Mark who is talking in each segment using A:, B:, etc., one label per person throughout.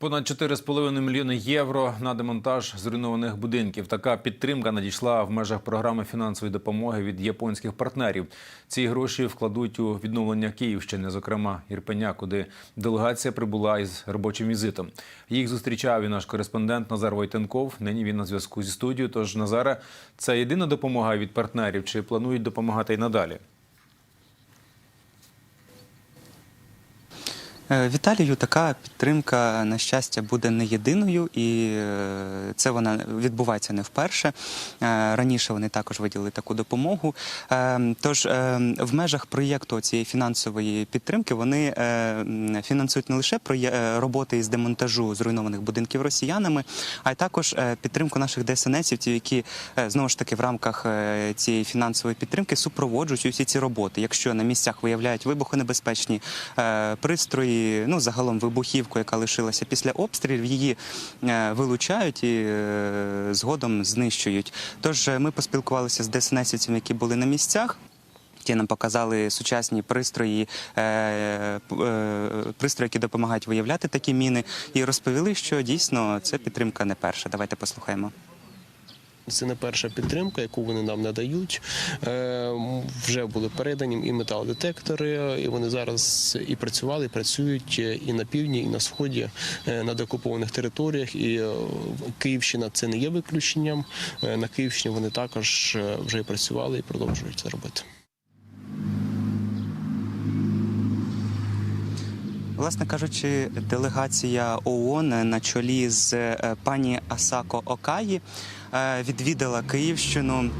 A: Понад 4,5 мільйони євро на демонтаж зруйнованих будинків. Така підтримка надійшла в межах програми фінансової допомоги від японських партнерів. Ці гроші вкладуть у відновлення Київщини, зокрема Ірпеня, куди делегація прибула із робочим візитом. Їх зустрічав і наш кореспондент Назар Войтенков. Нині він на зв'язку зі студією. Тож Назаре, це єдина допомога від партнерів чи планують допомагати й надалі?
B: Віталію така підтримка, на щастя, буде не єдиною, і е, це вона відбувається не вперше. Е, Раніше вони також виділили таку допомогу. Е, Тож е, в межах проєкту цієї фінансової підтримки вони е, фінансують не лише е, роботи із демонтажу зруйнованих будинків росіянами, а й також е, підтримку наших ДСНСівців, які е, знову ж таки в рамках е, цієї фінансової підтримки супроводжують усі ці роботи. Якщо на місцях виявляють вибухонебезпечні е, ну загалом вибухівку, яка лишилася після обстрілів, її е, вилучають і е, згодом знищують. Тож е, ми поспілкувалися з ДСНСівцями, які були на місцях. Ті нам показали сучасні пристрої, пристрої, які допомагають виявляти такі міни, і розповіли, що дійсно це підтримка не перша. Давайте послухаємо.
C: Це не перша підтримка, яку вони нам надають. Е, Вже були передані і металодетектори, і вони зараз і працювали, і працюють е, і на півдні, і на сході е, на деокупованих територіях. І Київщина це не є виключенням. На Київщині вони також вже і працювали і продовжують це робити.
B: Власне кажучи, делегація ООН на чолі з е, пані Асако Окаї е, відвідала Київщину.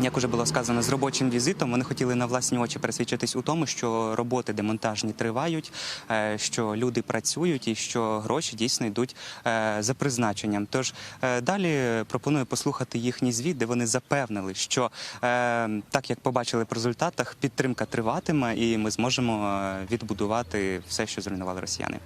B: Як уже було сказано, з робочим візитом вони хотіли на власні очі пересвідчитись у тому, що роботи демонтажні тривають, е, що люди працюють і що гроші дійсно йдуть е, за призначенням. Тож е, далі пропоную послухати їхній звіт, де вони запевнили, що так як побачили по результатах, підтримка триватиме, і ми зможемо відбудувати все, що зруйнували росіяни.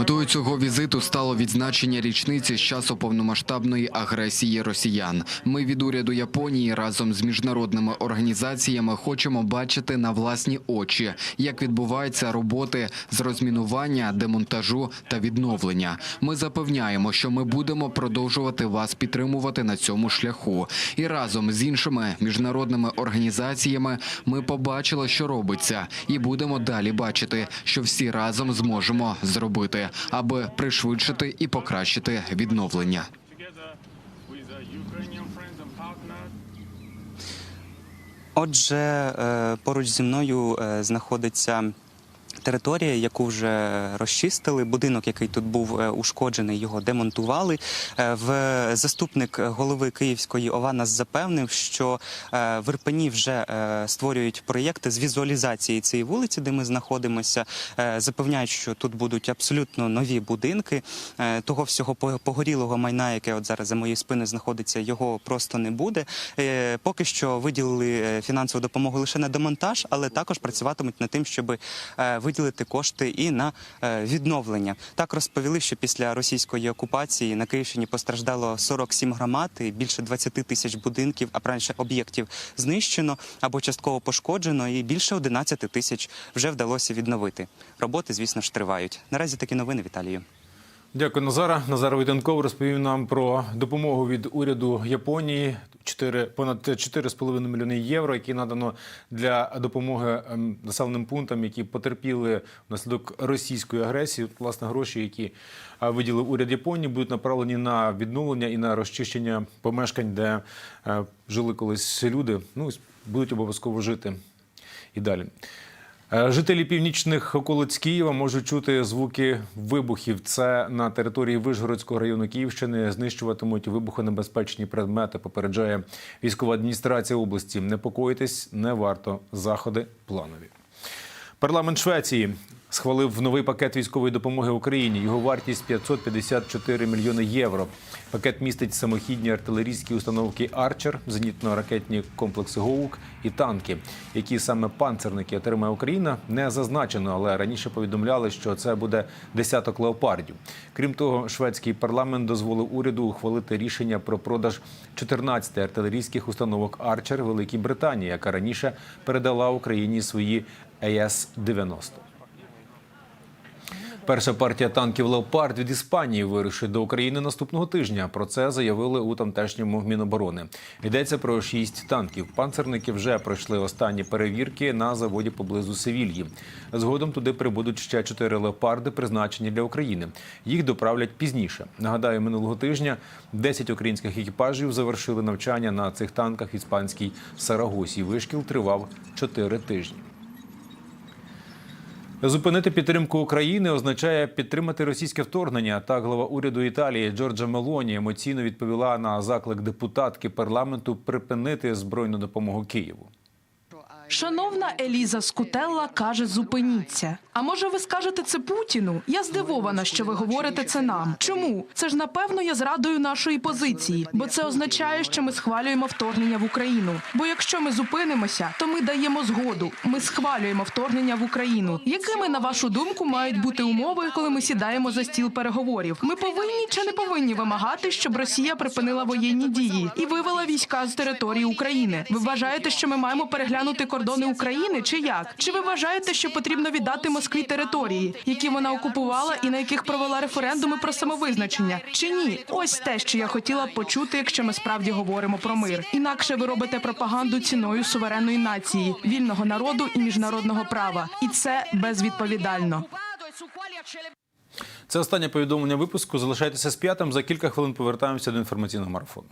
D: Метою цього візиту стало відзначення річниці з часу повномасштабної агресії росіян. Ми від уряду Японії разом з міжнародними організаціями хочемо бачити на власні очі, як відбуваються роботи з розмінування, демонтажу та відновлення. Ми запевняємо, що ми будемо продовжувати вас підтримувати на цьому шляху. І разом з іншими міжнародними організаціями ми побачили, що робиться, і будемо далі бачити, що всі разом зможемо зробити, аби пришвидшити і покращити відновлення.
B: Отже, е, поруч зі мною е, знаходиться. Територія, яку вже розчистили, будинок, який тут був е, ушкоджений, його демонтували. Е, В заступник голови Київської ОВА нас запевнив, що е, в Ірпені вже створюють проєкти з візуалізації цієї вулиці, де ми знаходимося. Запевняють, що тут будуть абсолютно нові будинки. Того всього погорілого майна, яке от зараз за моєю спиною знаходиться, його просто не буде. Поки що виділили фінансову допомогу лише на демонтаж, але також працюватимуть над тим, щоб е, виділити кошти і на е, відновлення. Так розповіли, що після російської окупації на Київщині постраждало 47 громад, і більше 20 тисяч будинків, а раніше об'єктів знищено або частково пошкоджено, і більше 11 тисяч вже вдалося відновити. Роботи, звісно ж, тривають. Наразі такі новини, Віталію.
A: Дякую, Назара. Назар Войтенков розповів нам про допомогу від уряду Японії. 4, понад 4,5 мільйони євро, які надано для допомоги ем, населеним пунктам, які потерпіли внаслідок російської агресії. Власне, гроші, які е, виділив уряд Японії, будуть направлені на відновлення і на розчищення помешкань, де е, жили колись люди. Ну будуть обов'язково жити і далі. Е, Жителі північних околиць Києва можуть чути звуки вибухів. Це на території Вишгородського району Київщини знищуватимуть вибухонебезпечні предмети. Попереджає військова адміністрація області. Непокоїтесь не варто. Заходи планові. Парламент Швеції схвалив новий пакет військової допомоги Україні. Його вартість 554 мільйони євро. Пакет містить самохідні артилерійські установки Арчер, зенітно-ракетні комплекси ГОУК і танки. Які саме панцерники отримає Україна, не зазначено, але раніше повідомляли, що це буде десяток леопардів. Крім того, шведський парламент дозволив уряду ухвалити рішення про продаж 14 артилерійських установок Арчер Великій Британії, яка раніше передала Україні свої АЕС-90. Перша партія танків Леопард від Іспанії вирушить до України наступного тижня. Про це заявили у тамтешньому Міноборони. Йдеться про шість танків. Панцерники вже пройшли останні перевірки на заводі поблизу Севільї. Згодом туди прибудуть ще чотири леопарди, призначені для України. Їх доправлять пізніше. Нагадаю, минулого тижня 10 українських екіпажів завершили навчання на цих танках в іспанській Сарагосі. Вишкіл тривав 4 тижні. Зупинити підтримку України означає підтримати російське вторгнення. Так глава уряду Італії Джорджа Мелоні емоційно відповіла на заклик депутатки парламенту припинити збройну допомогу Києву.
E: Шановна Еліза Скутелла каже: зупиніться. А може, ви скажете це Путіну? Я здивована, що ви говорите це нам. Чому? Це ж напевно є зрадою нашої позиції, бо це означає, що ми схвалюємо вторгнення в Україну. Бо якщо ми зупинимося, то ми даємо згоду. Ми схвалюємо вторгнення в Україну. Якими на вашу думку мають бути умови, коли ми сідаємо за стіл переговорів? Ми повинні чи не повинні вимагати, щоб Росія припинила воєнні дії і вивела війська з території України? Ви вважаєте, що ми маємо переглянути кордони України, чи як? Чи ви вважаєте, що потрібно віддати Москві території, які вона окупувала і на яких провела референдуми про самовизначення? Чи ні? Ось те, що я хотіла б почути, якщо ми справді говоримо про мир. Інакше ви робите пропаганду ціною суверенної нації, вільного народу і міжнародного права, і це безвідповідально.
A: Це останнє повідомлення випуску. Залишайтеся з п'ятим. За кілька хвилин повертаємося до інформаційного марафону.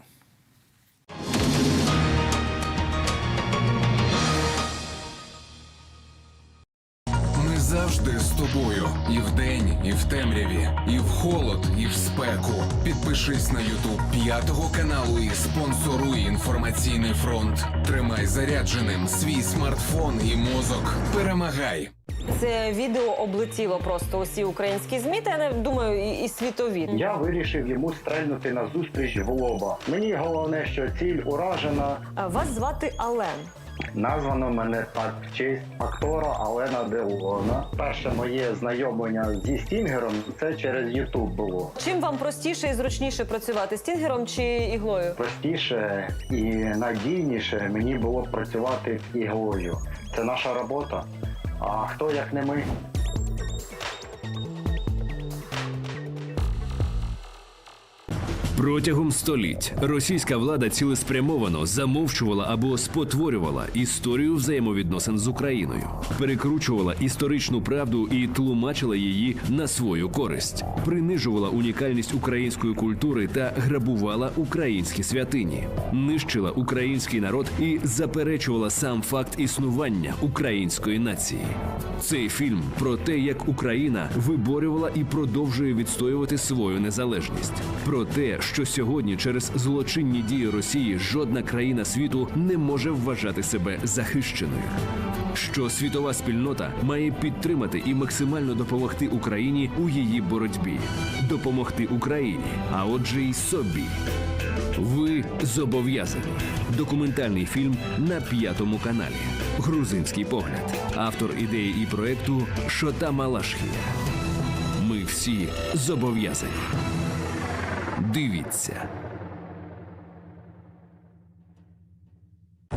F: Завжди з тобою. І вдень, і в темряві, і в холод, і в спеку. Підпишись на Ютуб п'ятого каналу і спонсоруй інформаційний фронт. Тримай зарядженим свій смартфон і мозок. Перемагай!
G: Це відео облетіло просто усі українські змі, та я не думаю, і, і світові.
H: Я вирішив йому стрельнути на зустріч в лоба. Мені головне, що ціль уражена.
G: Вас звати Ален.
H: Названо мене так в честь актора Алена Делона. Перше моє знайомлення зі Стінгером це через Ютуб було.
G: Чим вам простіше і зручніше працювати стінгером чи іглою?
H: Простіше і надійніше мені було працювати іглою. Це наша робота. А хто як не ми?
I: Протягом століть російська влада цілеспрямовано замовчувала або спотворювала історію взаємовідносин з Україною, перекручувала історичну правду і тлумачила її на свою користь, принижувала унікальність української культури та грабувала українські святині, нищила український народ і заперечувала сам факт існування української нації. Цей фільм про те, як Україна виборювала і продовжує відстоювати свою незалежність, про те, що сьогодні через злочинні дії Росії жодна країна світу не може вважати себе захищеною. Що світова спільнота має підтримати і максимально допомогти Україні у її боротьбі, допомогти Україні, а отже, й собі. Ви зобов'язані. Документальний фільм на п'ятому каналі. Грузинський погляд. Автор ідеї і проекту Шота Малашхія. Ми всі зобов'язані. Дивіться